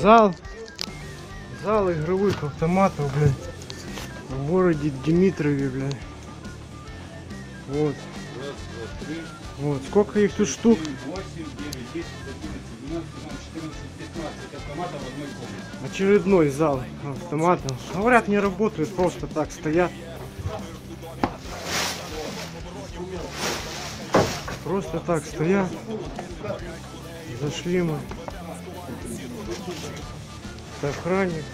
Зал. Зал игровых автоматов, блядь. В городе Дмитрове, блядь. Вот. Вот. Сколько их тут штук? Очередной зал автоматов. Говорят, не работают, просто так стоят. Просто так стоят. Зашли мы. Это охранник.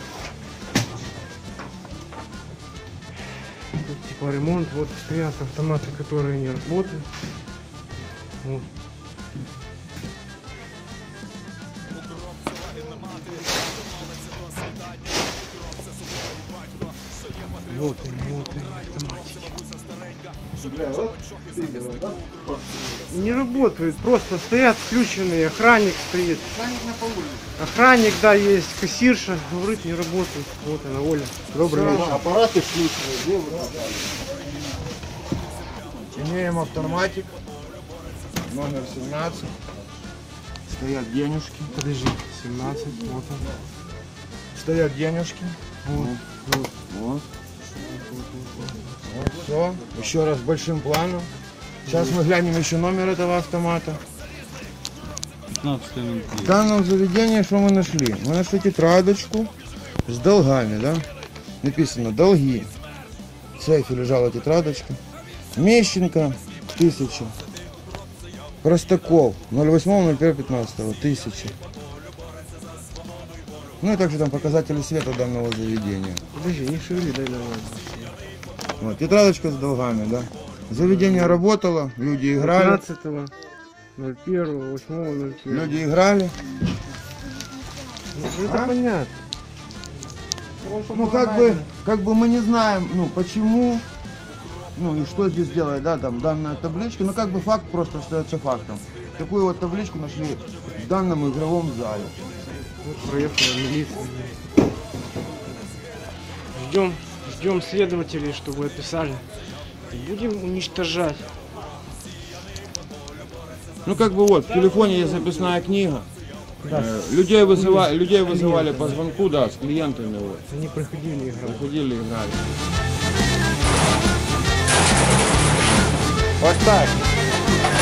Тут типа ремонт. Вот стоят автоматы, которые не работают. Вот. Вот они, вот они. Не работают, просто стоят включенные, охранник стоит. Охранник, да, есть, кассирша, говорит, не работает. Вот она, Оля. Добрый вечер. Аппараты включены. Имеем автоматик. Номер 17. Стоят денежки. Подожди, 17, вот он. Стоят денежки. Вот, вот. Вот. Вот все. Еще раз большим планом. Сейчас мы глянем еще номер этого автомата. 15 В данном заведении что мы нашли? Мы нашли тетрадочку с долгами, да? Написано долги. В сейфе лежала тетрадочка. Мещенко, тысяча. Простаков, 08.01.15, тысяча. Ну и также там показатели света данного заведения. Подожди, не шевели, дай нормально. Вот, тетрадочка с долгами, да. Заведение работало, люди играли. 15 01 8 01 Люди играли. Ну, это понятно. Ну как бы, как бы мы не знаем, ну почему, ну и что здесь делает, да, там данная табличка, ну как бы факт просто остается фактом. Такую вот табличку нашли в данном игровом зале. Вот проехала милиция. Ждем, ждем следователей, чтобы описали. И будем уничтожать. Ну как бы вот, в телефоне есть записная книга. Э, людей, вызывали, людей вызывали по звонку, да, с клиентами вот. Они приходили играть. Приходили, играли. Ось так.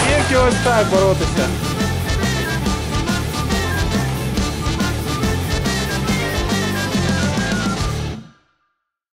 Тільки ось так боротися.